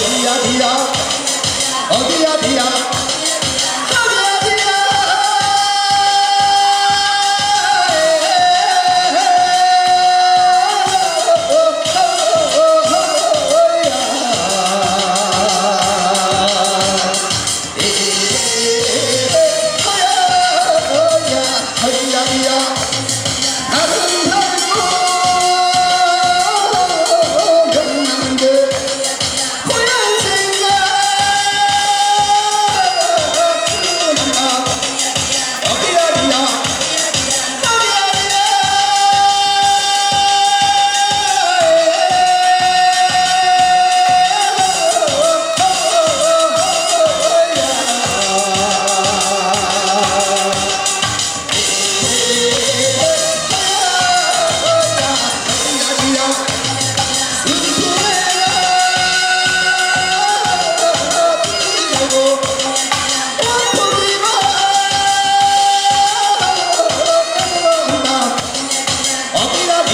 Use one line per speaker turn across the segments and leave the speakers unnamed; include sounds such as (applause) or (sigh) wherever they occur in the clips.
어디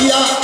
어디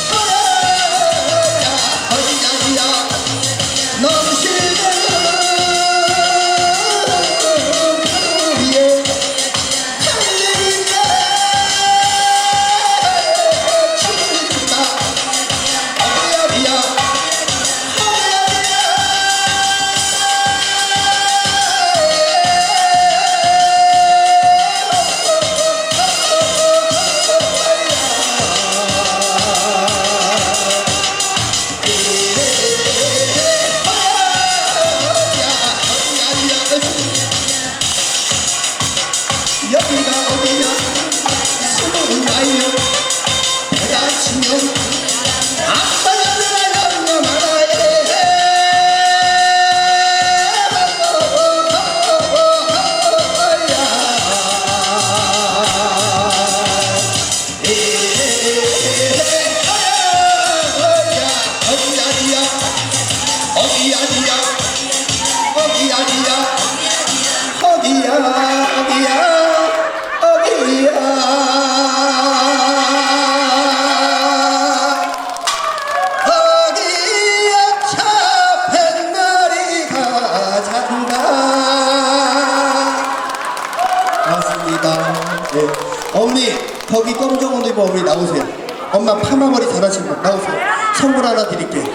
거기 검정 옷 입은 어머니 나오세요 엄마 파마머리 잘하신 분 나오세요 선물 하나 드릴게요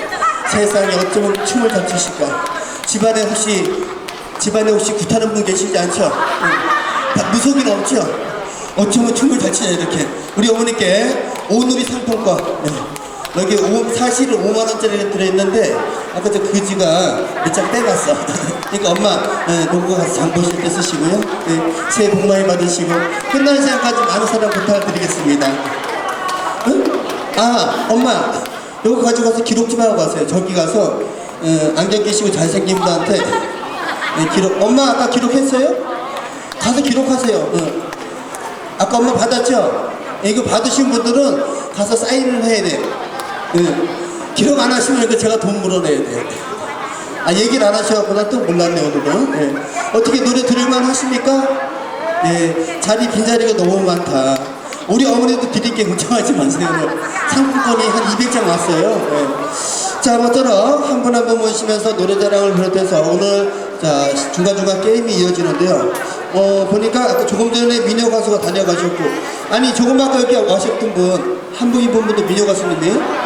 세상에 어쩌면 춤을 잘 추실까 집안에 혹시 집안에 혹시 구타는 분 계시지 않죠? 응. 다 무속인 없죠? 어쩌면 춤을 잘 추냐 이렇게 우리 어머니께 오누리 상품권 네. 여기 오, 사실은 5만원짜리 들어있는데 아까 저 그지가 몇장 빼갔어 (laughs) 그러니까 엄마 네, 놓고 가서 장 보실 때 쓰시고요 네, 새해 복 많이 받으시고 끝나는 시간까지 많은 사랑 부탁드리겠습니다 응? 아 엄마 이거 가져가서 기록 좀 하고 가세요 저기 가서 어, 안경 끼시고 잘생긴 분한테 네, 기록 엄마 아까 기록했어요? 가서 기록하세요 응. 아까 엄마 받았죠? 예, 이거 받으신 분들은 가서 사인을 해야 돼요 예. 기록 안 하시면 제가 돈 물어내야 돼요 아 얘기를 안 하셔갖고 나또 몰랐네 오늘은 예. 어떻게 노래 들을만 하십니까? 예, 자리 빈자리가 너무 많다 우리 어머니도 드릴게 걱정하지 마세요. 네. 상품권이 한 200장 왔어요. 네. 자, 아무쪼록 한분 한 분 모시면서 노래자랑을 비롯해서 오늘 자 중간중간 게임이 이어지는데요. 어, 보니까 아까 조금 전에 미녀 가수가 다녀가셨고, 아니, 조금 아까 여기 와셨던 분, 한 분이 본 분도 미녀 가수님이에요?